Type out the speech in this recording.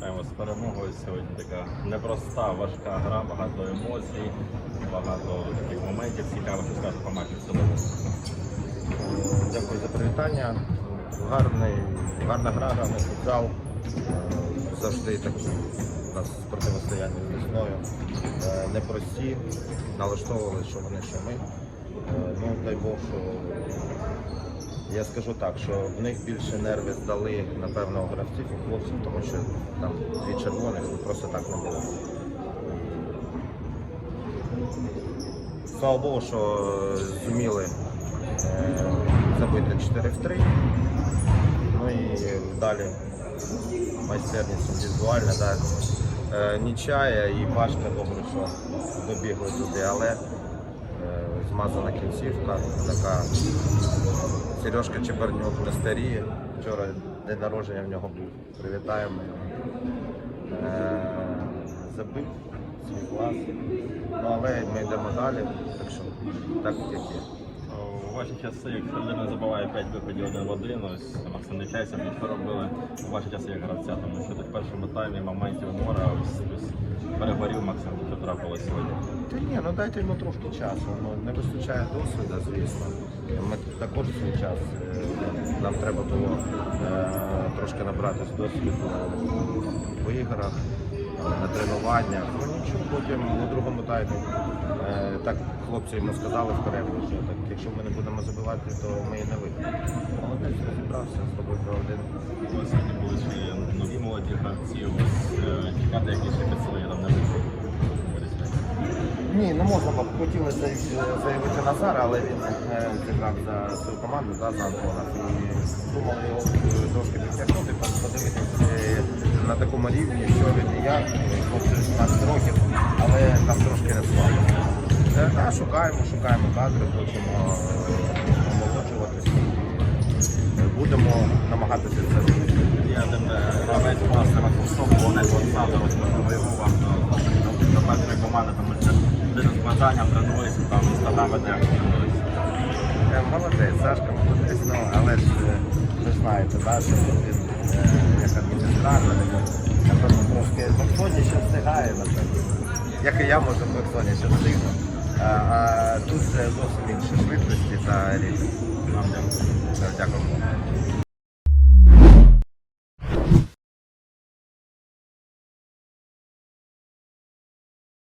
Вітаємо з перемогою. Сьогодні така непроста, важка гра, багато емоцій, багато таких моментів. Цікаво, що скажете по матчу в цілому. Дякую за привітання. Гарний, гарна гра, гарний футзал. Завжди такі у нас протистояння з весною. Е, Непрості, налаштовували, що вони, що ми. Е, Ну, дай Бог, що я скажу так, що в них більше нерви здали, напевно, гравців і хлопців, тому що там дві червоних ну, просто так не було. Слава Богу, що зуміли е, забити 4 в 3. Ну і далі майстерність індивідуальна. Да. Е, Нічая і Пашка добре, що добігли туди, але е, змазана кінцівка, така Сережка Чебернюк не старіє. Вчора день народження в нього був. Привітаємо. його. Е, Забив свій клас. Ну, але ми йдемо далі, так що так як є. У ваші часи, як людина забиває 5 виходів один в один, ось Максим Нечайся, ви що робили у ваші часи як гравця, тому що в першому таймі моментів море, ось, ось перегорів Максим, що трапилось сьогодні. Та ні, ну дайте йому трошки часу. Ну, не вистачає досвіду, звісно. Ми також свій час. е, Нам треба було е, трошки набратися досвіду в іграх, на тренуваннях. Ну нічого, потім у другому таймі. е, Так хлопці йому сказали в перерві, що так, якщо ми не будемо забивати, то ми і не вийдемо. Молодець розібрався, зробив про один. Сьогодні були ще нові молоді гравці, е, чекати якісь ще підсилення там не вийшло. Ні, не можна було. Хотіли заявити Назара, але він е, зіграв за свою команду, за Антона. І думали його е, трошки підтягнути, подивитися е, такому рівні, що він і як, хлопці 16 років, але там трошки не склалося. Е, шукаємо, шукаємо кадри, хочемо е, омолоджуватися. е, Будемо намагатися це робити. Я один е, гравець власне Максом, вони Олександр, ось його вам до- до першої команди, тому що з бажанням тренується, там інстаграм веде, тренується. Е, Молодець, Сашка молодець, ну, але ж е, ви знаєте, да, що він е, як адміністратор, напевно, трошки Баксоні ще встигає, напевно. Як і я, може, в Баксоні ще встигну. А, а тут зовсім інші швидкості та рівень. Дякую.